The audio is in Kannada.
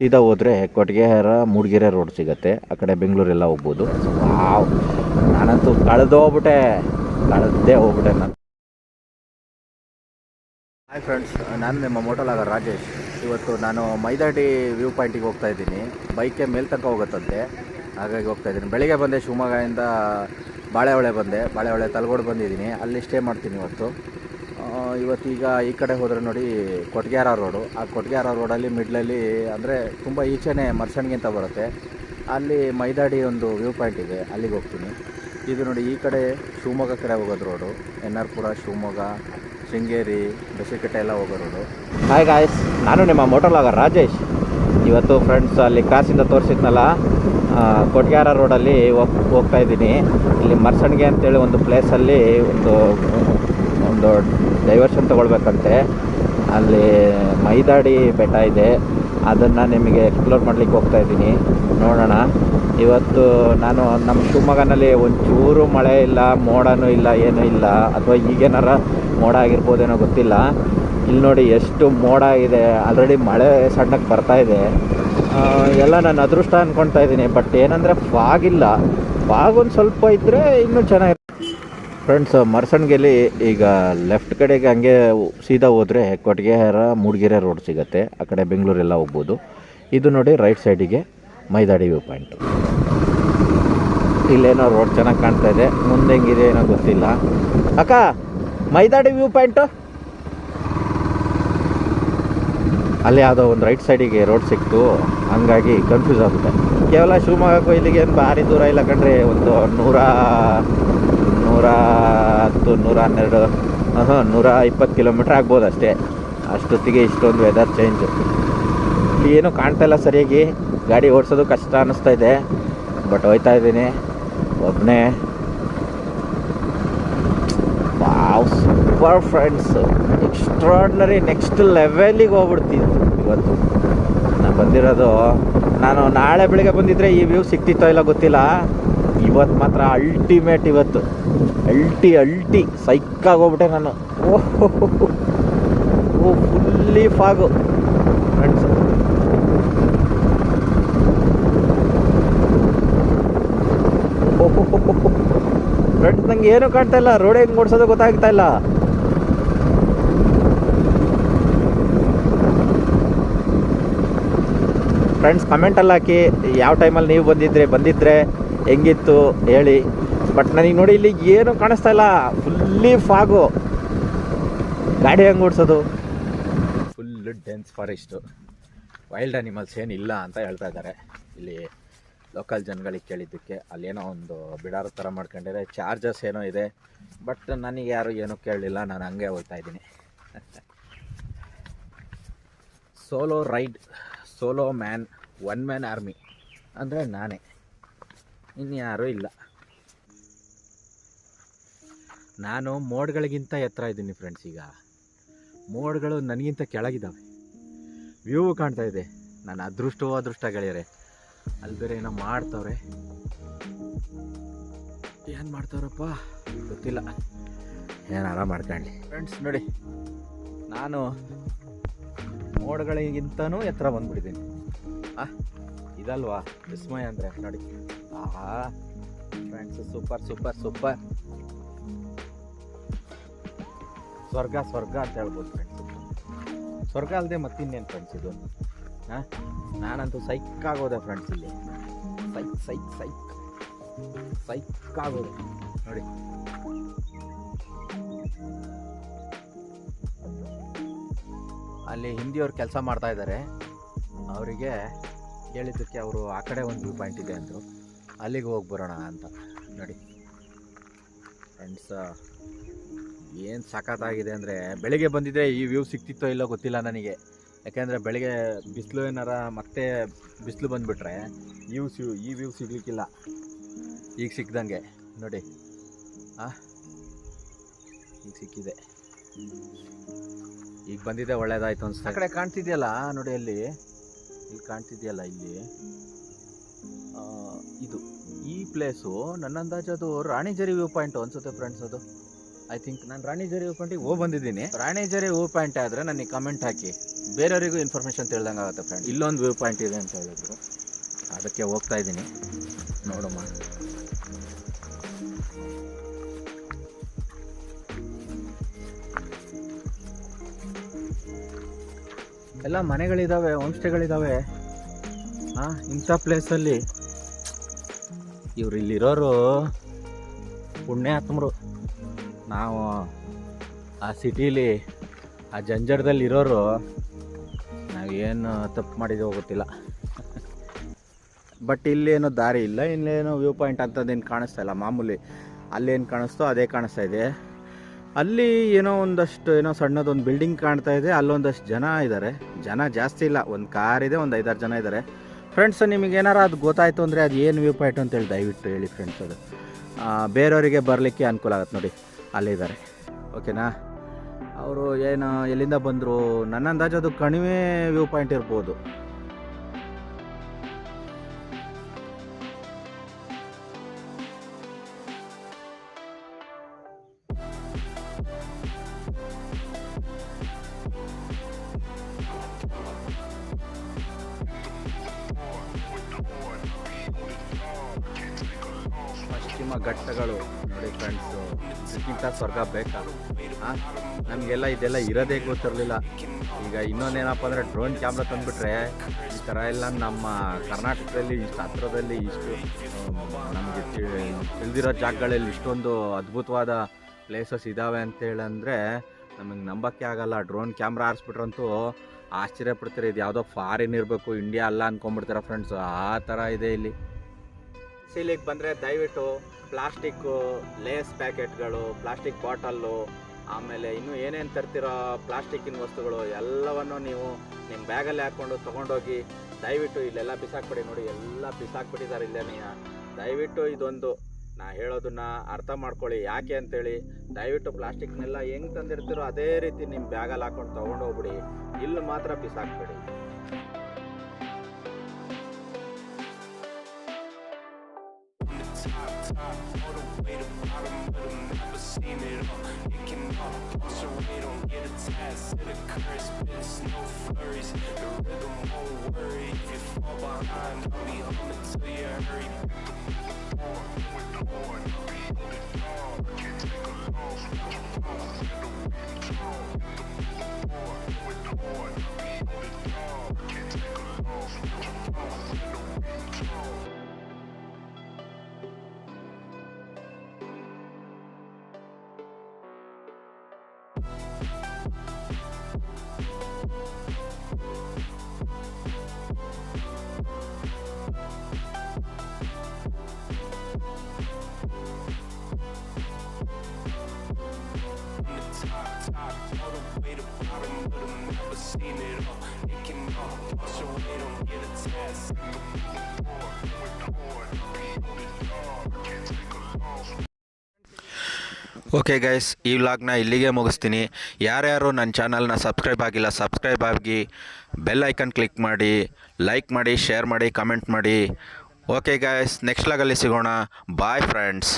ಸೀದಾ ಹೋದರೆ ಕೊಟ್ಟಿಗೆಹಾರ ಮೂಡಿಗೆರೆ ರೋಡ್ ಸಿಗುತ್ತೆ. ಆ ಕಡೆ ಬೆಂಗಳೂರೆಲ್ಲ ಹೋಗ್ಬೋದು. ವಾವ್. ನಾನಂತೂ ಕಳೆದೋಗ್ಬಿಟ್ಟೆ ಕಳೆದೇ ಹೋಗ್ಬಿಟ್ಟೆ ನಾನು. ಹಾಯ್ ಫ್ರೆಂಡ್ಸ್ ನಾನು ನಿಮ್ಮ ಮೋಟಲಾಗ ರಾಜೇಶ್. ಇವತ್ತು ನಾನು ಮೈದಾಡಿ ವ್ಯೂ ಪಾಯಿಂಟಿಗೆ ಹೋಗ್ತಾ ಇದ್ದೀನಿ. ಬೈಕೆ ಮೇಲೆ ತನಕ ಹೋಗುತ್ತಂತೆ. ಹಾಗಾಗಿ ಹೋಗ್ತಾ ಇದ್ದೀನಿ. ಬೆಳಿಗ್ಗೆ ಬಂದೆ ಶಿವಮೊಗ್ಗದಿಂದ ಬಾಳೆಹೊಳೆ ಬಂದೆ. ಬಾಳೆಹೊಳೆ ತಲಗೋಡು ಬಂದಿದ್ದೀನಿ. ಅಲ್ಲಿ ಸ್ಟೇ ಮಾಡ್ತೀನಿ ಇವತ್ತು. ಇವತ್ತೀಗ ಈ ಕಡೆ ಹೋದರೆ ನೋಡಿ ಕೊಟ್ಗ್ಯಾರ ರೋಡು. ಆ ಕೊಟ್ಗ್ಯಾರ ರೋಡಲ್ಲಿ ಮಿಡ್ಲಲ್ಲಿ ಅಂದರೆ ತುಂಬ ಈಚೆನೇ ಮರ್ಸಣ್ಗಿಂತ ಬರುತ್ತೆ. ಅಲ್ಲಿ ಮೈದಾಡಿ ಒಂದು ವ್ಯೂ ಪಾಯಿಂಟ್ ಇದೆ, ಅಲ್ಲಿಗೆ ಹೋಗ್ತೀನಿ. ಇದು ನೋಡಿ ಈ ಕಡೆ ಶಿವಮೊಗ್ಗ ಕಡೆ ಹೋಗೋದು ರೋಡು. ಎನ್ ಆರ್ ಪುರ, ಶಿವಮೊಗ್ಗ, ಶೃಂಗೇರಿ ಬಸಿಕಟ್ಟೆ ಎಲ್ಲ ಹೋಗೋ ರೋಡು. ಹಾಯ್ ಗಾಯ್ಸ್ ನಾನು ನಿಮ್ಮ ಮೋಟೋಲಾಗ ರಾಜೇಶ್. ಇವತ್ತು ಫ್ರೆಂಡ್ಸ್ ಅಲ್ಲಿ ಕ್ರಾಸಿಂದ ತೋರಿಸಿದ್ನಲ್ಲ ಕೊಟ್ಗ್ಯಾರ ರೋಡಲ್ಲಿ ಹೋಗ್ ಹೋಗ್ತಾ ಇದ್ದೀನಿ. ಇಲ್ಲಿ ಮರ್ಸಣ್ಗೆ ಅಂತೇಳಿ ಒಂದು ಪ್ಲೇಸಲ್ಲಿ ಒಂದು ಒಂದು ಡೈವರ್ಷನ್ ತೊಗೊಳ್ಬೇಕಂತೆ. ಅಲ್ಲಿ ಮೈದಾಡಿ ಬೆಟ್ಟ ಇದೆ. ಅದನ್ನು ನಿಮಗೆ ಎಕ್ಸ್ಪ್ಲೋರ್ ಮಾಡ್ಲಿಕ್ಕೆ ಹೋಗ್ತಾ ಇದ್ದೀನಿ. ನೋಡೋಣ. ಇವತ್ತು ನಾನು ನಮ್ಮ ಶಿವಮೊಗ್ಗನಲ್ಲಿ ಒಂಚೂರು ಮಳೆ ಇಲ್ಲ, ಮೋಡನೂ ಇಲ್ಲ, ಏನೂ ಇಲ್ಲ. ಅಥವಾ ಈಗೇನಾರ ಮೋಡ ಆಗಿರ್ಬೋದೇನೋ ಗೊತ್ತಿಲ್ಲ. ಇಲ್ಲಿ ನೋಡಿ ಎಷ್ಟು ಮೋಡ ಇದೆ. ಆಲ್ರೆಡಿ ಮಳೆ ಸಣ್ಣಕ್ಕೆ ಬರ್ತಾ ಇದೆ. ಎಲ್ಲ ನಾನು ಅದೃಷ್ಟ ಅಂದ್ಕೊಳ್ತಾ ಇದ್ದೀನಿ. ಬಟ್ ಏನಂದರೆ ಫಾಗಿಲ್ಲ ಫಾಗ್ ಒಂದು ಸ್ವಲ್ಪ ಇದ್ದರೆ ಇನ್ನೂ ಚೆನ್ನಾಗಿ ಫ್ರೆಂಡ್ಸ್ ಮರ್ಸಣ್ಗೆಲಿ ಈಗ ಲೆಫ್ಟ್ ಕಡೆಗೆ ಹಂಗೆ ಸೀದಾ ಹೋದರೆ ಕೊಟ್ಟಿಗೆಹಾರ ಮೂಡಿಗೆರೆ ರೋಡ್ ಸಿಗುತ್ತೆ. ಆ ಕಡೆ ಬೆಂಗಳೂರೆಲ್ಲ ಹೋಗ್ಬೋದು. ಇದು ನೋಡಿ ರೈಟ್ ಸೈಡಿಗೆ ಮೈದಾಡಿ ವ್ಯೂ ಪಾಯಿಂಟು ಇಲ್ಲೇನೋ ರೋಡ್ ಚೆನ್ನಾಗಿ ಕಾಣ್ತಾ ಇದೆ. ಮುಂದೆ ಹೆಂಗಿದೆ ಏನೋ ಗೊತ್ತಿಲ್ಲ. ಅಕ್ಕ, ಮೈದಾಡಿ ವ್ಯೂ ಪಾಯಿಂಟು ಅಲ್ಲಿ ಯಾವುದೋ ಒಂದು ರೈಟ್ ಸೈಡಿಗೆ ರೋಡ್ ಸಿಕ್ತು. ಹಂಗಾಗಿ ಕನ್ಫ್ಯೂಸ್ ಆಗುತ್ತೆ ಕೇವಲ ಶಿವಮೊಗ್ಗಕ್ಕೂ ಇಲ್ಲಿಗೆ ಏನು ಭಾರಿ ದೂರ ಇಲ್ಲ ಕಂಡ್ರೆ ಒಂದು ನೂರ ನೂರ ಹತ್ತು, ನೂರ ಹನ್ನೆರಡು ಹಾಂ ನೂರ ಇಪ್ಪತ್ತು ಕಿಲೋಮೀಟ್ರ್ ಆಗ್ಬೋದು ಅಷ್ಟೇ. ಅಷ್ಟೊತ್ತಿಗೆ ಇಷ್ಟೊಂದು ವೆದರ್ ಚೇಂಜ್ ಏನೂ ಕಾಣ್ತಾ ಇಲ್ಲ ಸರಿಯಾಗಿ. ಗಾಡಿ ಓಡಿಸೋದು ಕಷ್ಟ ಅನ್ನಿಸ್ತಾ ಇದೆ. ಬಟ್ ಹೋಯ್ತಾ ಇದ್ದೀನಿ. ಒಬ್ಬನೇ wow super friends extraordinary next ಲೆವೆಲಿಗೆ ಹೋಗ್ಬಿಡ್ತೀವಿ ಇವತ್ತು ನಾನು ಬಂದಿರೋದು, ನಾನು ನಾಳೆ ಬೆಳಿಗ್ಗೆ ಬಂದಿದ್ದರೆ ಈ ವ್ಯೂ ಸಿಕ್ತಿತ್ತೋ ಇಲ್ಲ ಗೊತ್ತಿಲ್ಲ. ಇವತ್ತು ಮಾತ್ರ ಅಲ್ಟಿಮೇಟ್ ಇವತ್ತು. ಅಲ್ಟಿ ಅಲ್ಟಿ ಸೈಕ್ಕಾಗೋಗ್ಬಿಟ್ಟೆ ನಾನು. ಓಹೋ ಓ ಫುಲ್ಲಿ ಫಾಗು ಫ್ರೆಂಡ್ಸ್ ಫ್ರೆಂಡ್ಸ್ ನಂಗೆ ಏನು ಕಾಣ್ತಾ ಇಲ್ಲ. ರೋಡ್ ಹೆಂಗೆ ಓಡಿಸೋದು ಗೊತ್ತಾಗ್ತಾ ಇಲ್ಲ. ಫ್ರೆಂಡ್ಸ್ ಕಮೆಂಟಲ್ಲಿ ಹಾಕಿ. ಯಾವ ಟೈಮಲ್ಲಿ ನೀವು ಬಂದಿದ್ರೆ ಬಂದಿದ್ರೆ. ಹೆಂಗಿತ್ತು ಹೇಳಿ. ಬಟ್ ನನಗೆ ನೋಡಿ ಇಲ್ಲಿ ಏನು ಕಾಣಿಸ್ತಾ ಇಲ್ಲ. ಫುಲ್ಲಿ ಫಾಗು ಗಾಡಿ ಹೆಂಗೆ ಓಡಿಸೋದು? Full dense forest wild animals ಏನಿಲ್ಲ ಅಂತ ಹೇಳ್ತಾ ಇದ್ದಾರೆ. ಇಲ್ಲಿ ಲೋಕಲ್ ಜನಗಳಿಗೆ ಕೇಳಿದ್ದಕ್ಕೆ ಅಲ್ಲೇನೋ ಒಂದು ಬಿಡಾರ ಥರ ಮಾಡ್ಕೊಂಡಿದ್ದಾರೆ ಚಾರ್ಜಸ್ ಏನೋ ಇದೆ. ಬಟ್ ನನಗೆ ಯಾರು ಏನೂ ಕೇಳಲಿಲ್ಲ. ನಾನು ಹಂಗೆ ಹೋಗ್ತಾ ಇದ್ದೀನಿ. Solo ride solo man one man army ಅಂದರೆ ನಾನೇ. ಇನ್ಯಾರೂ ಇಲ್ಲ. ನಾನು ಮೋಡ್ಗಳಿಗಿಂತ ಎತ್ತರ ಇದ್ದೀನಿ ಫ್ರೆಂಡ್ಸ್ ಈಗ. ಮೋಡ್ಗಳು ನನಗಿಂತ ಕೆಳಗಿದ್ದಾವೆ ವ್ಯೂ ಕಾಣ್ತಾ ಇದೆ. ನಾನು ಅದೃಷ್ಟವೋ ಅದೃಷ್ಟ ಗೆಳೆಯರೆ. ಅಲ್ಲಿ ಬೇರೆ ಏನೋ ಮಾಡ್ತವ್ರೆ. ಏನು ಮಾಡ್ತಾರಪ್ಪ ಗೊತ್ತಿಲ್ಲ. ಏನಾರ ಮಾಡ್ಕೊಳ್ಳಿ ಫ್ರೆಂಡ್ಸ್ ನೋಡಿ, ನಾನು ಮೋಡ್ಗಳಿಗಿಂತನೂ ಎತ್ತರ ಬಂದ್ಬಿಟ್ಟಿದ್ದೀನಿ. ಆ ಇದಲ್ವಾ? ವಿಸ್ಮಯ ಅಂದರೆ ನೋಡಿ. ಆಹಾ ಫ್ರೆಂಡ್ಸ್ ಸೂಪರ್ ಸೂಪರ್ ಸೂಪರ್ ಸ್ವರ್ಗ ಸ್ವರ್ಗ ಅಂತ ಹೇಳ್ಬೋದು ಫ್ರೆಂಡ್ಸ್ ಸ್ವರ್ಗ ಅಲ್ಲದೆ ಮತ್ತಿನ್ನೇನು ಫ್ರೆಂಡ್ಸ್ ಇದು? ಹಾಂ? ನಾನಂತೂ ಸೈಕ್ ಆಗೋದೆ ಫ್ರೆಂಡ್ಸ್ ಇಲ್ಲಿ. ಸೈಕ್ ಸೈಕ್ ಸೈಕ್ ಸೈಕ್ ಆಗೋದೆ. ನೋಡಿ. ಅಲ್ಲಿ ಹಿಂದಿಯವ್ರು ಕೆಲಸ ಮಾಡ್ತಾ ಇದ್ದಾರೆ ಅವರಿಗೆ ಹೇಳಿದ್ದಕ್ಕೆ ಅವರು ಆ ಕಡೆ ಒಂದು ವ್ಯೂ ಪಾಯಿಂಟ್ ಇದೆ ಅಂದರು. ಅಲ್ಲಿಗೆ ಹೋಗಿ ಬರೋಣ ಅಂತ. ನೋಡಿ. ಫ್ರೆಂಡ್ಸ್ ಏನು ಸಖತ್ತಾಗಿದೆ ಅಂದರೆ ಬೆಳಿಗ್ಗೆ ಬಂದಿದ್ದರೆ ಈ ವ್ಯೂ ಸಿಕ್ತಿತ್ತೋ ಇಲ್ಲೋ ಗೊತ್ತಿಲ್ಲ ನನಗೆ. ಯಾಕೆಂದರೆ ಬೆಳಿಗ್ಗೆ ಬಿಸಿಲು ಏನಾರ ಮತ್ತೆ ಬಿಸಿಲು ಬಂದುಬಿಟ್ರೆ ಈ ಸಿ ಈ ವ್ಯೂ ಸಿಗ್ಲಿಕ್ಕಿಲ್ಲ. ಈಗ ಸಿಕ್ಕಿದಂಗೆ ನೋಡಿ. ಹಾಂ ಈಗ ಸಿಕ್ಕಿದೆ. ಈಗ ಬಂದಿದೆ ಒಳ್ಳೇದಾಯ್ತು ಅನ್ಸ್ತಾ ಆ ಕಡೆ ಕಾಣ್ತಿದೆಯಲ್ಲ ನೋಡಿ ಅಲ್ಲಿ. ಇಲ್ಲಿ ಕಾಣ್ತಿದೆಯಲ್ಲ ಇಲ್ಲಿ? ಇದು ಈ ಪ್ಲೇಸು ನನ್ನ ಅಂದಾಜು ಅದು ರಾಣಿಜರಿ ವ್ಯೂ ಪಾಯಿಂಟ್ ಅನ್ಸುತ್ತೆ ಫ್ರೆಂಡ್ಸ್ ಅದು. ಐ ಥಿಂಕ್ ನಾನು ರಾಣಿಜರಿ ವ್ಯೂ ಪಾಯಿಂಟಿಗೆ ಹೋಗಿ ಬಂದಿದ್ದೀನಿ. ರಾಣಿಜರಿ ವ್ಯೂ ಪಾಯಿಂಟ್ ಆದರೆ ನನಗೆ ಕಮೆಂಟ್ ಹಾಕಿ. ಬೇರೆಯವರಿಗೂ ಇನ್ಫಾರ್ಮೇಷನ್ ತಿಳ್ದಂಗೆ ಆಗುತ್ತೆ ಫ್ರೆಂಡ್ ಇಲ್ಲೊಂದು ವ್ಯೂ ಪಾಯಿಂಟ್ ಇದೆ ಅಂತ ಹೇಳಿದ್ರು. ಅದಕ್ಕೆ ಹೋಗ್ತಾ ಇದ್ದೀನಿ. ನೋಡಮ್ಮ. ಎಲ್ಲ ಮನೆಗಳಿದ್ದಾವೆ ಹೋಮ್ ಸ್ಟೇಗಳಿದ್ದಾವೆ ಹಾಂ ಇಂಥ ಪ್ಲೇಸಲ್ಲಿ ಇವ್ರು ಇಲ್ಲಿರೋರು ಪುಣ್ಯಾತ್ಮರು. ನಾವು ಆ ಸಿಟೀಲಿ ಆ ಜಂಜರದಲ್ಲಿ ಇರೋರು ನಾವೇನು ತಪ್ಪು ಮಾಡಿದೋ ಗೊತ್ತಿಲ್ಲ. ಬಟ್ ಇಲ್ಲೇನೋ ದಾರಿ ಇಲ್ಲ, ಇಲ್ಲೇನೋ ವ್ಯೂ ಪಾಯಿಂಟ್ ಅಂತದೇನು ಕಾಣಿಸ್ತಾ ಇಲ್ಲ ಮಾಮೂಲಿ. ಅಲ್ಲೇನು ಕಾಣಿಸ್ತೋ ಅದೇ ಕಾಣಿಸ್ತಾ ಇದೆ. ಅಲ್ಲಿ ಏನೋ ಒಂದಷ್ಟು, ಏನೋ ಸಣ್ಣದೊಂದು ಬಿಲ್ಡಿಂಗ್ ಕಾಣ್ತಾ ಇದೆ. ಅಲ್ಲೊಂದಷ್ಟು ಜನ ಇದ್ದಾರೆ ಜನ ಜಾಸ್ತಿ ಇಲ್ಲ. ಒಂದು ಕಾರ್ ಇದೆ, ಒಂದು ಐದಾರು ಜನ ಇದ್ದಾರೆ ಫ್ರೆಂಡ್ಸ್ ನಿಮಗೆ ಏನಾರು ಅದು ಗೊತ್ತಾಯಿತು ಅಂದರೆ ಅದು ಏನು ವ್ಯೂ ಪಾಯಿಂಟ್ ಅಂತೇಳಿ ದಯವಿಟ್ಟು ಹೇಳಿ ಫ್ರೆಂಡ್ಸ್ ಅದು. ಬೇರೆಯವರಿಗೆ ಬರಲಿಕ್ಕೆ ಅನುಕೂಲ ಆಗುತ್ತೆ ನೋಡಿ. ಅಲ್ಲಿದ್ದಾರೆ ಓಕೆನಾ ಅವರು ಏನು ಎಲ್ಲಿಂದ ಬಂದರು? ನನ್ನ ಅಂದಾಜು ಅದು ಕಣಿವೆ ವ್ಯೂ ಪಾಯಿಂಟ್ ಇರ್ಬೋದು. ಪಶ್ಚಿಮ ಘಟ್ಟಗಳು ನೋಡಿ ಫ್ರೆಂಡ್ಸು ಇದಕ್ಕಿಂತ ಸ್ವರ್ಗ ಬೇಕಾ ಹಾಂ ನಮಗೆಲ್ಲ ಇದೆಲ್ಲ ಇರೋದೇ ಗೊತ್ತಿರಲಿಲ್ಲ. ಈಗ ಇನ್ನೊಂದೇನಪ್ಪ ಅಂದರೆ ಡ್ರೋನ್ ಕ್ಯಾಮ್ರಾ ತಂದುಬಿಟ್ರೆ ಈ ಥರ ಎಲ್ಲ ನಮ್ಮ ಕರ್ನಾಟಕದಲ್ಲಿ ಇಷ್ಟು ಹತ್ರದಲ್ಲಿ ಇಷ್ಟು ನಮಗೆ ತಿಳಿದಿರೋ ಜಾಗಗಳಲ್ಲಿ ಇಷ್ಟೊಂದು ಅದ್ಭುತವಾದ ಪ್ಲೇಸಸ್ ಇದ್ದಾವೆ ಅಂತೇಳಂದರೆ ನಮಗೆ ನಂಬಕ್ಕೆ ಆಗಲ್ಲ. ಡ್ರೋನ್ ಕ್ಯಾಮ್ರಾ ಆರಿಸ್ಬಿಟ್ರಂತೂ ಆಶ್ಚರ್ಯ ಪಡ್ತೀರಿ. ಇದು ಯಾವುದೋ ಫಾರಿನ್ ಇರಬೇಕು ಇಂಡಿಯಾ ಅಲ್ಲ ಅಂದ್ಕೊಂಬಿಡ್ತಾರೆ ಫ್ರೆಂಡ್ಸು ಆ ಥರ ಇದೆ ಇಲ್ಲಿ. ಸೀಲಿಗೆ ಬಂದರೆ ದಯವಿಟ್ಟು ಪ್ಲಾಸ್ಟಿಕ್ಕು ಲೇಸ್ ಪ್ಯಾಕೆಟ್ಗಳು, ಪ್ಲಾಸ್ಟಿಕ್ ಬಾಟಲ್ಲು, ಆಮೇಲೆ ಇನ್ನೂ ಏನೇನು ತರ್ತಿರೋ ಪ್ಲಾಸ್ಟಿಕ್ಕಿನ ವಸ್ತುಗಳು, ಎಲ್ಲವನ್ನು ನೀವು ನಿಮ್ಮ ಬ್ಯಾಗಲ್ಲಿ ಹಾಕ್ಕೊಂಡು ತೊಗೊಂಡೋಗಿ ದಯವಿಟ್ಟು ಇಲ್ಲೆಲ್ಲ ಬಿಸಾಕ್ಬಿಡಿ ನೋಡಿ, ಎಲ್ಲ ಬಿಸಾಕ್ಬಿಟ್ಟಿದ್ದಾರೆ ಇಲ್ಲೇ ದಯವಿಟ್ಟು ಇದೊಂದು, ನಾ ಹೇಳೋದನ್ನ ಅರ್ಥ ಮಾಡ್ಕೊಳ್ಳಿ. ಯಾಕೆ ಅಂತೇಳಿ, ದಯವಿಟ್ಟು ಪ್ಲಾಸ್ಟಿಕ್ನೆಲ್ಲ ಹೆಂಗೆ ತಂದಿರ್ತೀರೋ ಅದೇ ರೀತಿ ನಿಮ್ಮ ಬ್ಯಾಗಲ್ಲಿ ಹಾಕ್ಕೊಂಡು ತೊಗೊಂಡೋಗ್ಬಿಡಿ. ಇಲ್ಲಿ ಮಾತ್ರ ಬಿಸಾಕ್ಬಿಡಿ. top all the way to bottom but the map. I've seen it all. It can all away, don't get attached to the curse. Been snow flurries, the rhythm won't worry. If you fall behind, I'll be home until you hurry. On with the okay guys ಈ ವ್ಲಾಗ್ನ ಇಲ್ಲಿಗೆ ಮುಗಿಸ್ತೀನಿ. ಯಾರ್ಯಾರು ನನ್ನ ಚಾನಲ್ನ ಸಬ್ಸ್ಕ್ರೈಬ್ ಆಗಿಲ್ಲ ಸಬ್ಸ್ಕ್ರೈಬ್ ಆಗಿ ಬೆಲ್ ಐಕನ್ ಕ್ಲಿಕ್ ಮಾಡಿ ಲೈಕ್ ಮಾಡಿ ಶೇರ್ ಮಾಡಿ ಕಮೆಂಟ್ ಮಾಡಿ. ಓಕೆ ಗೈಸ್ ನೆಕ್ಸ್ಟ್ ಲಾಗಲ್ಲಿ ಸಿಗೋಣ. Bye friends